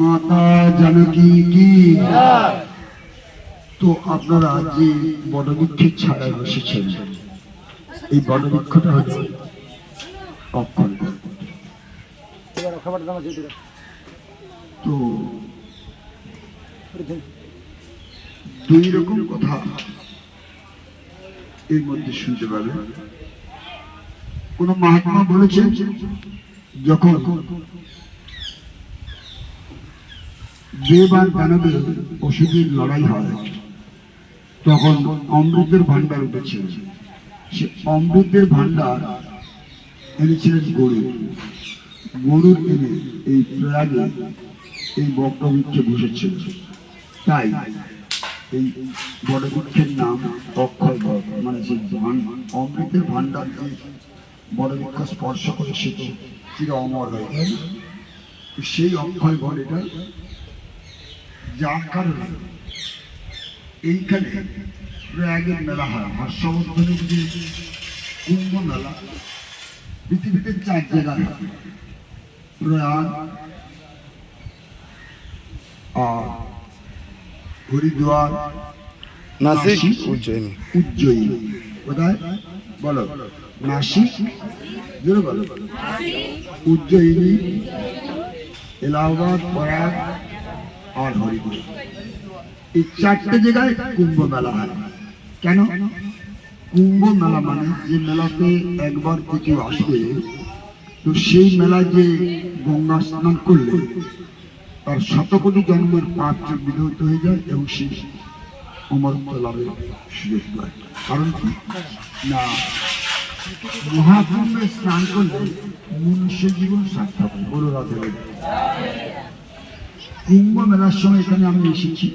মাতা জানকী কি? তো আপনারা যে বটবৃক্ষের ছায়ায় বসেছেন, এই বটবৃক্ষটা হচ্ছে অক্ষণ্ড তো দুই রকম কথা এর মধ্যে শুনতে পাবে কোন মহাত্মা বলেছেন, যখন দেব আর দানবের ওষুধের লড়াই হয়, তখন অমৃতের ভান্ডার উঠেছিল সে অমৃতের ভান্ডার এনেছিলেন গরু গরুর এনে এই প্রয়াগে এই বক্রবৃক্ষে বসেছিল তাই এই বড়বৃক্ষের নাম অক্ষয় বট মানে যে অমৃতের ভান্ডার যে বড়বৃক্ষ স্পর্শ করে সে তো চির অমর হয়ে সেই অক্ষয় বট এটা যার কারণে এইখানে প্রয়াগের মেলা হয় হর্ষবর্ধনের যে কুম্ভ মেলা পৃথিবীতে চার জায়গায় প্রয়াগ আর হরিদ্বার নাসিক উজ্জয়িনী। উজ্জয়িনী। কোথায়? বলো। নাসিক? জোরে বলো। উজ্জয়িনী এলাহাবাদ প্রয়াগ। আর হরিদ্বার এই চারটে জায়গায় কুম্ভ মেলা হয়। কেন? কুম্ভ মেলা মানে যে মেলাতে একবার থেকে আসবে তো সেই মেলায় যে গঙ্গা স্নান করলে, তার শতকোটি জন্মের পাপ বিধৌত হয়ে যায় এবং সেই অমরত্ব লাভের সুযোগ পায়। কারণ কি? না মহাকুম্ভে স্নান করলে মনুষ্য জীবন সার্থক, বড় রাধে। কুম্ভ মেলার সময় এখানে আমি এসেছি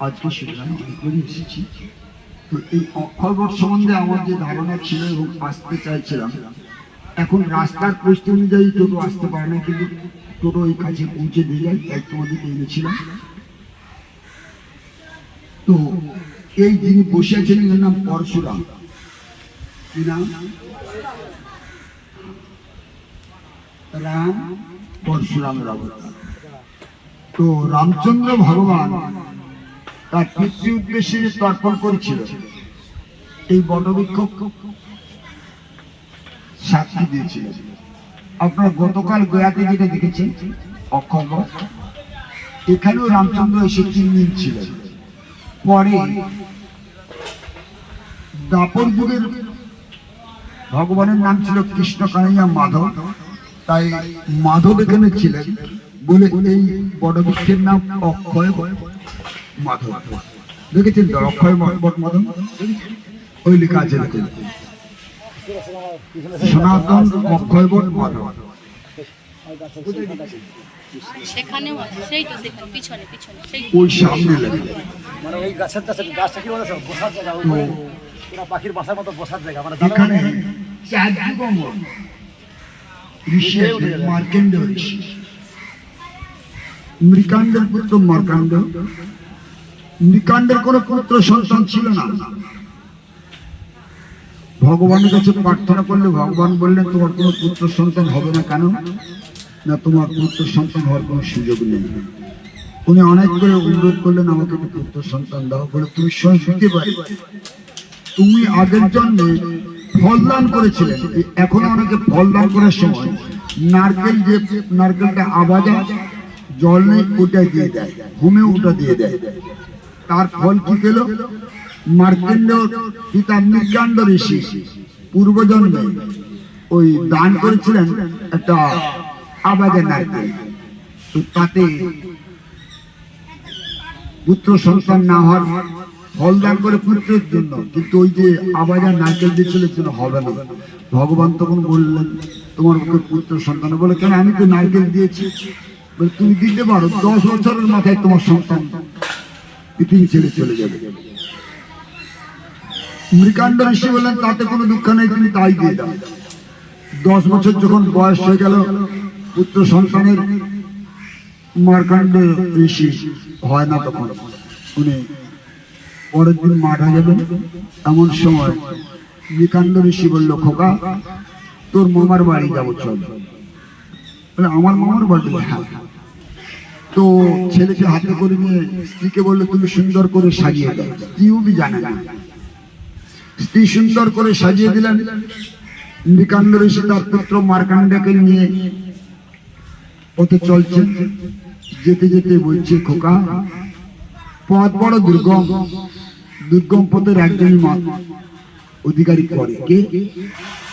আজকে সেখানে অনেকবারই এসেছি তো এই অক্ষরবট সম্বন্ধে আমার যে ধারণা ছিল এবং আসতে চাইছিলাম এখন রাস্তার পরিস্থিতি অনুযায়ী টোটো আসতে পারে না কিন্তু টোটো এই কাছে পৌঁছে দিয়ে যায় তাই তোমাদেরকে এনেছিলাম তো এই যিনি বসে আছেন এর নাম পরশুরাম কি নাম রাম পরশুরামের অবতার তো রামচন্দ্র ভগবান তার পিতৃ উদ্দেশ্যে যে তর্পণ করেছিল, এই বটবৃক্ষ সাক্ষী দিয়েছিল। আপনারা গতকাল গয়াতে যেটা দেখেছেন অক্ষর এখানেও রামচন্দ্র এসে দিন ছিলেন। পরে দাপর যুগের ভগবানের নাম ছিল কৃষ্ণ কানাইয়া মাধব, তাই মাধব এখানে ছিলেন। বলে এই বটবৃক্ষের নাম অক্ষয় মাধব। দেখেছেন তো অক্ষয় মাধব? ওই লেখা আছে দেখুন। সনাতন অক্ষয় বট মাধব। সেখানেও আছে সেই তো সেখানে পিছনে পিছনে সেই ওই সামনে মানে ওই গাছের কাছে গাছটা কি বলে বসার জায়গা পাখির বাসার মতো বসার জায়গা মানে এখানে ঋষি ঋষি মৃকাণ্ডের পুত্র মার্কাণ্ড মৃকাণ্ডের কোনো পুত্র সন্তান ছিল না। ভগবানের কাছে প্রার্থনা করলে ভগবান বললেন, তোমার কোনো পুত্র সন্তান হবে না কেন? না, তোমার পুত্র সন্তান হওয়ার কোনো সুযোগ নেই। উনি অনেক করে অনুরোধ করলেন, আমাকে পুত্র সন্তান দাও। বলে, তুমি দিতে পারি। তুমি আগের জন্য ফল দান করেছিলেন এখন অনেকে ফল দান করার সময় নারকেল যে, নারকেলটা আবাজা জল নেই দিয়ে দেয় হোমে ওটা দিয়ে দেয়। তার ফল কি পেল মার্কেন্ড ঋষি পূর্বজন্মে ওই দান করেছিলেন একটা নারকেল তো তাতে পুত্র সন্তান না হওয়ার ফল দান করে পুত্রের জন্য, কিন্তু ওই যে আবাজা নারকেল দিয়েছিল জন্য হবে না। ভগবান তখন বললেন, তোমার পুত্র সন্তান বলে কেন? আমি তো নারকেল দিয়েছি। তুমি দিতে পারো দশ বছরের মাথায় তোমার সন্তান পৃথিবী ছেড়ে চলে যাবে। মৃকাণ্ড ঋষি বললেন, তাতে কোনো দুঃখ নেই, তুমি তাই দিয়ে দাও। দশ বছর যখন বয়স হয়ে গেল, পুত্র সন্তানের মার্কাণ্ড ঋষি হয় না তখন। উনি পরের দিন মারা যাবেন। এমন সময় বিকান্ড ঋষি বলল, খোকা, তোর মামার বাড়ি যাব, চল। বলে আমার মামার বাড়ি হ্যাঁ। তো ছেলেকে হাতে করে নিয়ে স্ত্রীকে বলল, তুমি সুন্দর করে সাজিয়ে দাও। স্ত্রীও জানে না। স্ত্রী সুন্দর করে সাজিয়ে দিলেন। নিকান্দ ঋষি তার পুত্র মার্কান্ডাকে নিয়ে পথে চলছেন। যেতে যেতে বলছে, খোকা, পথ বড় দুর্গম। দুর্গম পথের একজনই মা অধিকারী করে কে?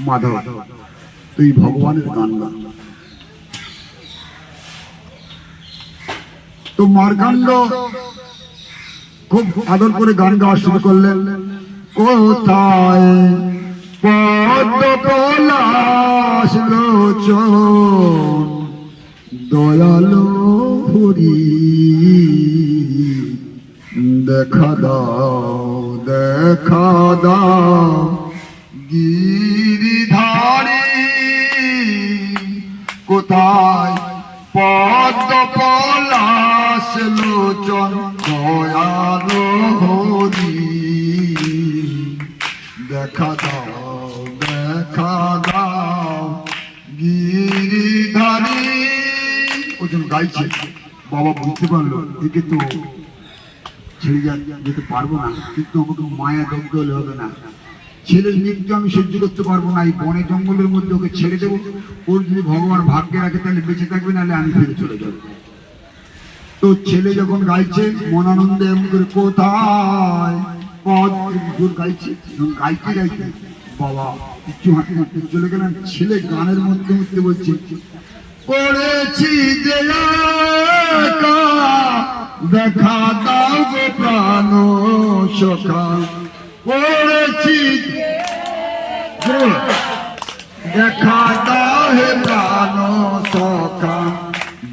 মাধব। তুই ভগবানের গান গা তো মার্কাণ্ড খুব আদর করে গান গাওয়া শুরু করলেন। কোথায় দয়ালো হরি দেখা দাও দেখা দাও, গিরিধারী। কোথায় পদ্ম লোচন দয়ালো হরি। দেখা দাও দেখা দাও, গিরিধারী। ওজন গাইছে, বাবা বুঝতে পারল, একে তো ছেড়ে যেতে পারব না, কিন্তু আমাকে মায়া দগ্ধ হলে হবে না। ছেলের মৃত্যু আমি সহ্য করতে পারব না, এই বনে জঙ্গলের মধ্যে ওকে ছেড়ে দেবো। ওর যদি ভগবান ভাগ্যে রাখে, তাহলে বেঁচে থাকবে, নাহলে আমি ফিরে চলে যাব। তো ছেলে যখন গাইছে, মনানন্দে এমন কোথায়? গাইছে, যখন গাইতে গাইতে বাবা কিছু হাঁটতে হাঁটতে চলে গেলেন, ছেলে গানের মধ্যে মধ্যে বলছে, করেছি দেখা দাও প্রাণ সখা করেছি দেখা দাও হে প্রাণ সখা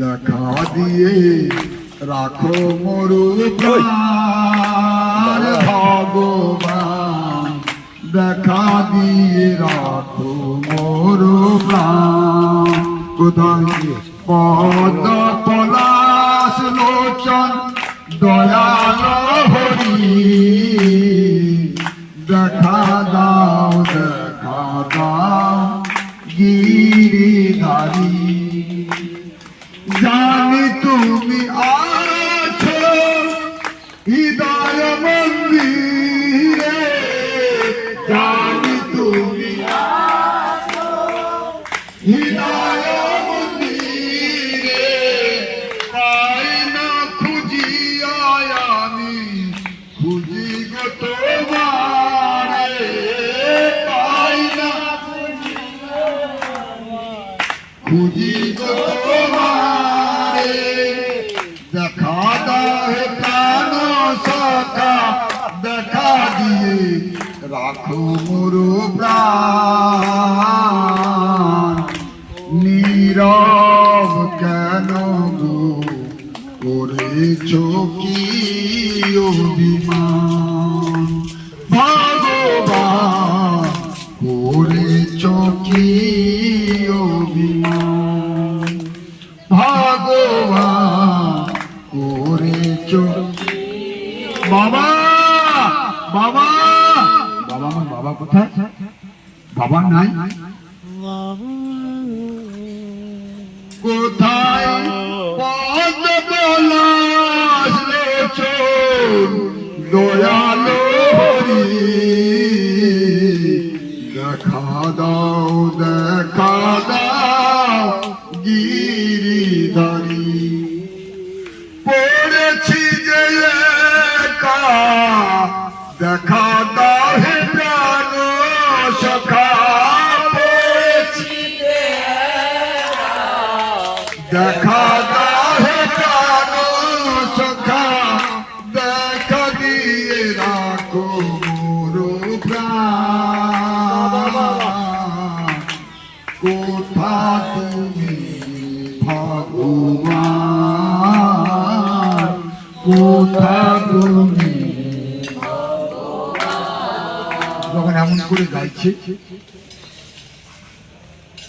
দেখা দিয়ে রাখো মরু ভগবান। দেখা দিয়ে রাখো মরু কোথায় পদ পলাশ লোচন দয়াল হরি। দেখা দাও জানি তুমি আছো। হৃদয় রাখো মোরো প্রাণ, নীরব কেন গো? করেছ কি অভিমান? ভগবান, করেছ কি অভিমান? ভগবান, করেছ বাবা বাবা! বাবা কোথায়? বাবা নাই? কোথায়? পদ লোচন, দয়ালো দেখা দাও দেখা দাও, গিরিধারী। পড়েছি যে দেখা কোথা তুমি যখন এমন করে গাইছে,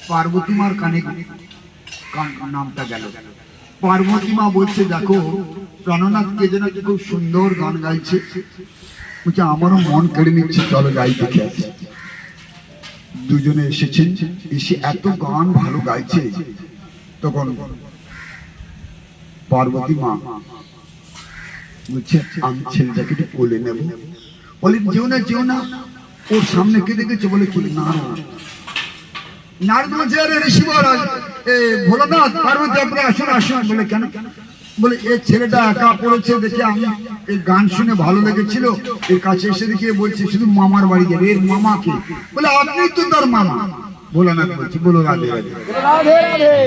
পার্বতী মার কানে নামটা গেল। পার্বতী মা বলছে, দেখো প্রাণনাথ কে যেন খুব সুন্দর গান গাইছে। বলছে, আমারও মন কেড়ে নিচ্ছে, চলো গাই দেখে আসি। দুজনে এসেছেন, এসে এত গান ভালো গাইছে, তখন পার্বতী মা আমি ছেলেটাকে একটু কোলে নেব। বলে, যেও না যেও না। ওর সামনে কে দেখেছে বলে, কি না? নারদ বলছে, আরে ঋষি মহারাজ, এ ভোলানাথ পার্বতী আপনি আসুন আসুন। বলে, কেন? বলে, এ ছেলেটা একা পড়েছে দেখে আমি এই গান শুনে ভালো লেগেছিল। এর কাছে এসে দেখে বলছে, শুধু মামার বাড়ি যাবে এর মামাকে। বলে, আপনি তো তার মামা। ভোলানাথ বলছে বলো রাধে রাধে।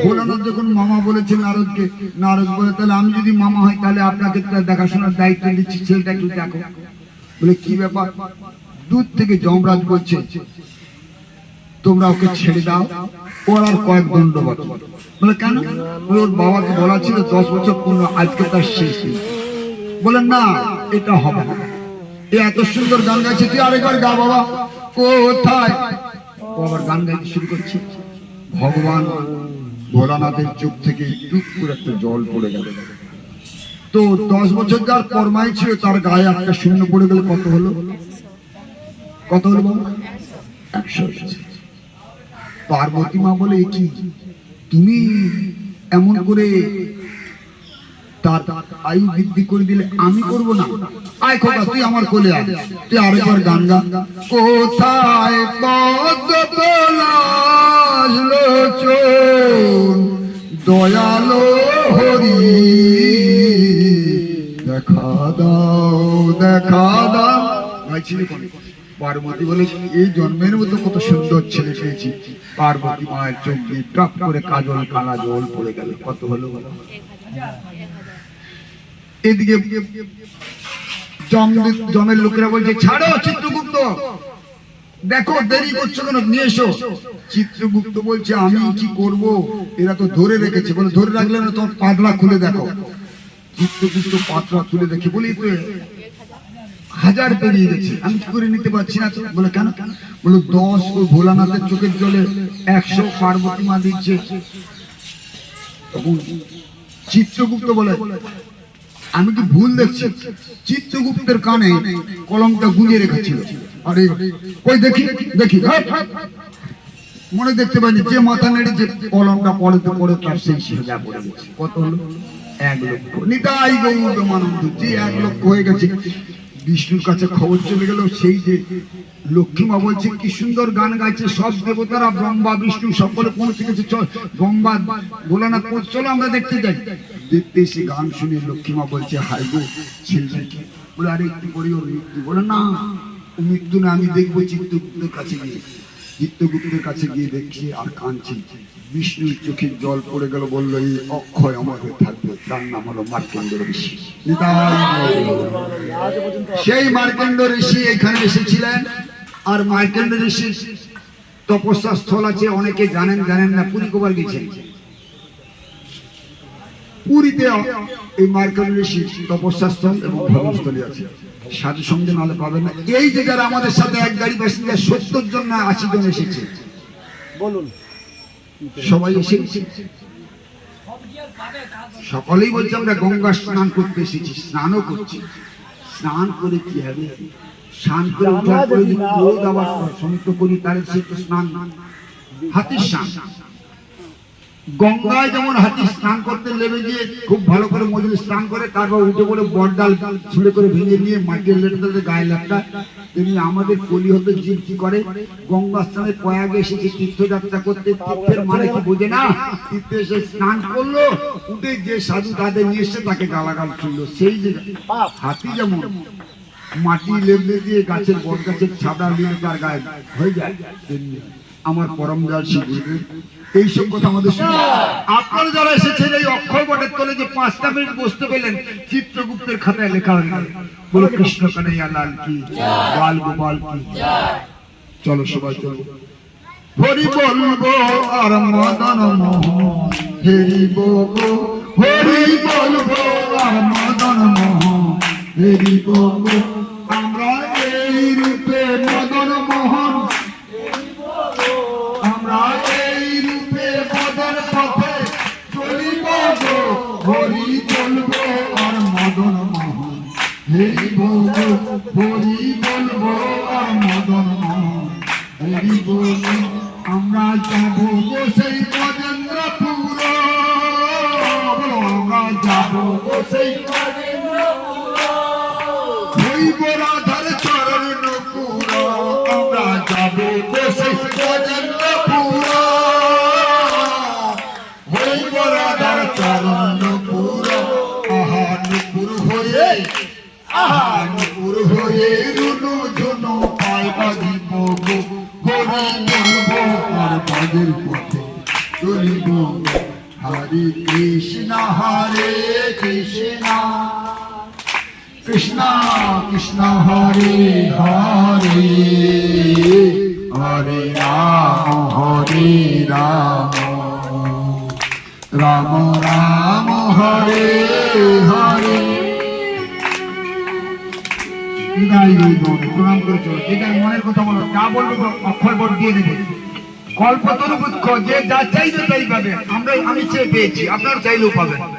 ভোলানাথ যখন মামা বলেছে নারদকে নারদ বলে তাহলে আমি যদি মামা হয় তাহলে আপনাকে দেখাশোনার দায়িত্ব দিচ্ছি ছেলেটা একটু দেখো। বলে কি ব্যাপার? দূর থেকে যমরাজ বলছে তোমরা ওকে ছেড়ে দাও ওর আর কয়েক দণ্ড বাকি। বলে কেন? ওর বাবাকে বলা ছিল দশ বছর পূর্ণ আজকে তার শেষ দিন। বলে না এটা হবে না। এ এত সুন্দর গান গাইছে তুই আরেকবার গা বাবা। কোথায় ও আবার গান গাইতে শুরু করছে। ভগবান ভোলানাথের চোখ থেকে টুক করে একটা জল পড়ে গেল। তো দশ বছর যার পরমাই ছিল, তার গায়ে একটা শূন্য পড়ে গেলে, কত হলো? কত হলো একশো পার্বতী মা বলে, "এ কি? তুমি এমন করে তার আয়ু বৃদ্ধি করে দিলে আমি করব না। আয় খোকা, তুই আমার কোলে আয়। তুই আরেকবার গান গা। কোথায় পদ্ম পলাশ লোচন? দয়ালো হরি, দেখা দাও দেখা দাও। গাইছিলি পার্বতী বলে, এই জন্মের মতো কত সুন্দর ছেলে পেয়েছি। পার্বতী মায়ের চোখ দিয়ে টপ করে কাজল, কালা জল পড়ে গেল। কত হলো বলো? এদিকে জম জমের লোকেরা বলছে, ছাড়ো, চিত্রগুপ্ত। দেখো, দেরি করছ কেন? নিয়ে এসো। চিত্রগুপ্ত বলছে, আমি কি করব? এরা তো ধরে রেখেছে। বলে, ধরে রাখলে না, তোমার পাতলা খুলে দেখো। চিত্রগুপ্ত পাতলা খুলে দেখে বলি তো হাজার পেরিয়ে গেছে। আমি কি করে নিতে পারছি না? বলে, কেন? বলে, দশ ও ভোলানাথের চোখের জলে একশো পার্বতী মা দিচ্ছে। চিত্রগুপ্ত বলে আমি কি ভুল দেখছি? চিত্রগুপ্তের কানে কলমটা গুঁজে রেখেছিল। আরে ওই দেখি দেখি। মনে দেখতে পাইনি, যে মাথা নেড়ে যে কলমটা পড়েতে পড়ে তার সেই সোজা কত হলো? এক লক্ষ। নিতাই গৌর মানন্দ যে এক লক্ষ হয়ে গেছে। বিষ্ণুর কাছে খবর চলে গেল সেই যে লক্ষ্মীমা বলছে, কি সুন্দর গান গাইছে সব দেবতারা, ব্রহ্মা, বিষ্ণু, সকলে পৌঁছে গেছে চল, ব্রহ্মা, ভোলানাথ পৌঁছ চলো আমরা দেখতে যাই। দেখতে এসে গান শুনে লক্ষ্মীমা বলছে হাই গো ছেলেকে বলে, আরে একটু করি ওর মৃত্যু। বলে, না মৃত্যু না, আমি দেখব চিত্তগুপ্তের কাছে গিয়ে। চিত্তগুপ্তের কাছে গিয়ে দেখছি আর কাঁদছি। বিষ্ণুর চোখে জল পড়ে গেল, বলল, এই অক্ষয় আমাদের থাকবে। তার নাম হলো মার্কেন্দ্র ঋষি। সেই মার্কেন্দ্র ঋষি এখানে এসেছিলেন। আর মার্কেন্দ্র ঋষির তপস্যা স্থল আছে, অনেকে জানেন জানেন না, পুরী গোপাল গেছেন। পুরীতে এই মার্কেন্দ্র ঋষি তপস্যা এবং ধর্মস্থলী আছে। সাধু সঙ্গে নালে পাবেন না। এই যে যারা আমাদের সাথে এক গাড়ি প্যাসেঞ্জার সত্তর জন না আশি জন এসেছে। বলুন। সবাই এসেছে সকলেই বলছে আমরা গঙ্গা স্নান করতে এসেছি স্নানও করছি। স্নান করে কি হবে? স্নান করে উঠার পরে যদি রোদ আবার সমুদ্র করি তাহলে সে তো স্নান। হাতির স্নান। গঙ্গায় যেমন হাতি স্নান করতে নেমে গিয়ে খুব ভালো করে মজুরি স্নান করে, তারপর উঠে পড়ে বড়ডাল ছুঁড়ে করে ভেঙে নিয়ে মাটির লেটে তাদের গায়ে লাগটা তেমনি আমাদের কলি হতে জীব কি করে? গঙ্গা স্নানে প্রয়াগে এসেছে তীর্থযাত্রা করতে, তীর্থের মানে কি বোঝে না? তীর্থে এসে স্নান করল, উঠে যে সাধু তাদের নিয়ে এসে তাকে গালাগাল ছুড়লো। সেই যে হাতি যেমন মাটি লেবলে দিয়ে গাছের বট গাছের ছাদা নিয়ে তার গায়ে হয়ে যায়, তেমনি। আমার পরম দয়াল গুরুদেব এইসব কথা আমাদের আপনারা যারা এসেছেন এই অক্ষয় বটের তলে যে পাঁচটা মিনিট বসতে পেলেন, চিত্রগুপ্তের খাতায় লেখা হয়ে গেল। বলো কৃষ্ণ কানাইয়া লাল কি? বাল গোপাল কি? চলো সবাই চলো। হরি বলব আর মদন মোহন হেরিব গো। হরি বলব আর মদন মোহন হেরিব গো। কৃষ্ণ কৃষ্ণ হরে হরে। হরে রাম হরে রাম। রাম রাম, হরে হরে। প্রণাম করে চলো। মনের কথা বলো, যা বলব অক্ষর বোর্ড দিয়ে দেবে। যে যা চাইবে তাই পাবে। আমরা আমি চেয়ে পেয়েছি আপনারা চাইলেও পাবেন।